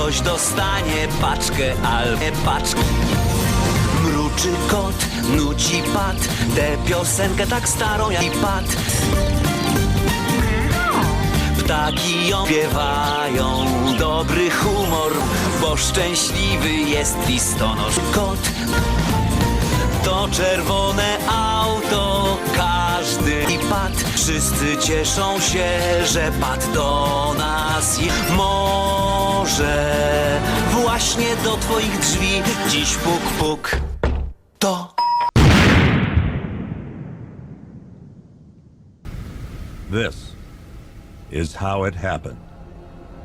ktoś dostanie paczkę albo paczkę. Mruczy kot, nuci pat, tę piosenkę tak starą jak i pat. Ptaki ją śpiewają, dobry humor, bo szczęśliwy jest listonosz. Kot to czerwone auto, każdy i pat. Wszyscy cieszą się, że pat do nas je. Może właśnie do twoich drzwi dziś puk puk. To This is how it happened.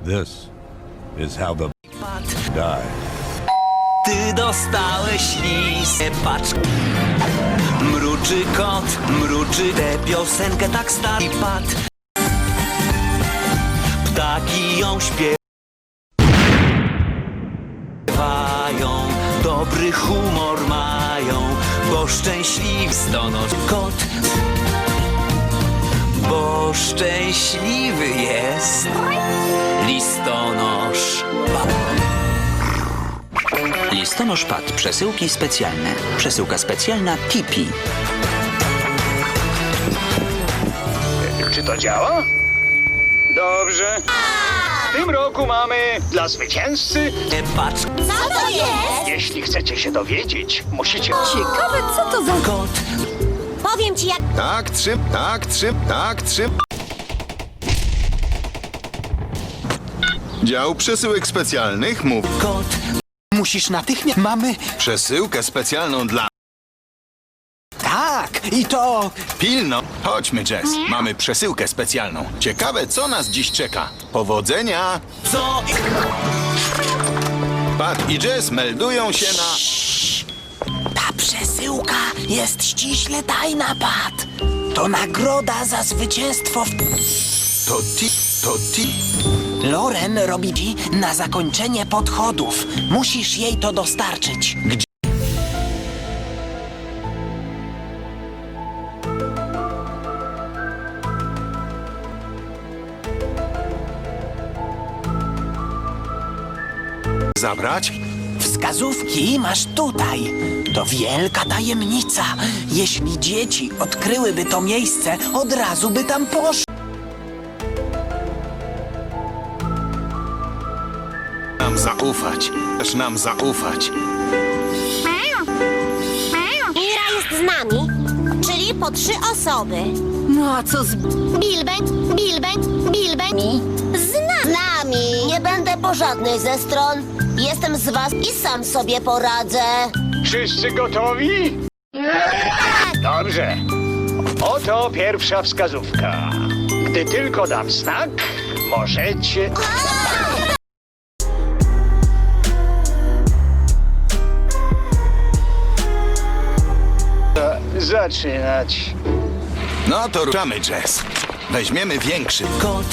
This is how the pat. died. Ty dostałeś listę paczkę. Mruczy kot, mruczy tę piosenkę tak stary pat. Ptaki ją śpiewają, dobry humor mają, bo szczęśliwy stonosz kot. Bo szczęśliwy jest listonosz. Listonosz Pat. Przesyłki specjalne. Przesyłka specjalna Tipi. Czy to działa? Dobrze. W tym roku mamy dla zwycięzcy. Patrz, Co to jest? Jeśli chcecie się dowiedzieć, musicie. Ciekawe, co to za... kot. Powiem ci, jak Tak, trzym, tak, trzym, tak, trzym. Dział przesyłek specjalnych mów. Kot, Musisz natychmiast. Mamy. Przesyłkę specjalną dla... Tak, i to. Pilno. Chodźmy, Jess. Mamy przesyłkę specjalną. Ciekawe, co nas dziś czeka. Powodzenia. co? Pat i Jess meldują się na... Ta przesyłka jest ściśle tajna, Pat. To nagroda za zwycięstwo w. To ti... To ti... Loren robi ci na zakończenie podchodów. Musisz jej to dostarczyć. Zabrać? Wskazówki masz tutaj. To wielka tajemnica. Jeśli dzieci odkryłyby to miejsce, od razu by tam poszły. Nam zaufać. Też nam zaufać. Mira jest z nami, czyli po trzy osoby. No a co z... Bilbeń, Bilbeń, Bilbeń. Z nami. Nie będę po żadnej ze stron. Jestem z was i sam sobie poradzę. Wszyscy gotowi? Dobrze. Oto pierwsza wskazówka. Gdy tylko dam znak, możecie. Za- Zaczynać. No to ruszamy, Jess. Weźmiemy większy. Kot,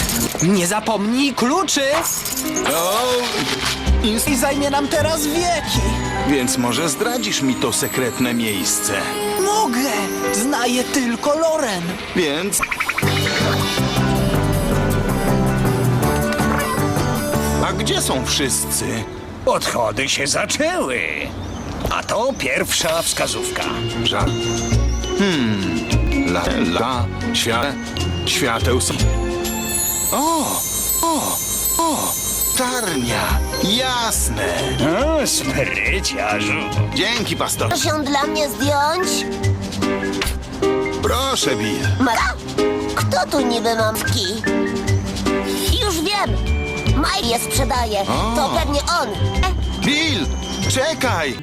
Nie zapomnij kluczy! O, I zajmie nam teraz wieki. Więc może zdradzisz mi to sekretne miejsce. Mogę! Znaję tylko Loren. Więc... A gdzie są wszyscy? Odchody się zaczęły. A to pierwsza wskazówka. Żal. Hmm. La, la, świat, świateł są. O, o, o, tarnia. Jasne. O, spryciarzu. Dzięki, pastor. Chcesz ją dla mnie zdjąć? Proszę, Bill. Ma... Kto tu niby mam wki? Już wiem. Mike je sprzedaje. O. To pewnie on. E, Bill, czekaj.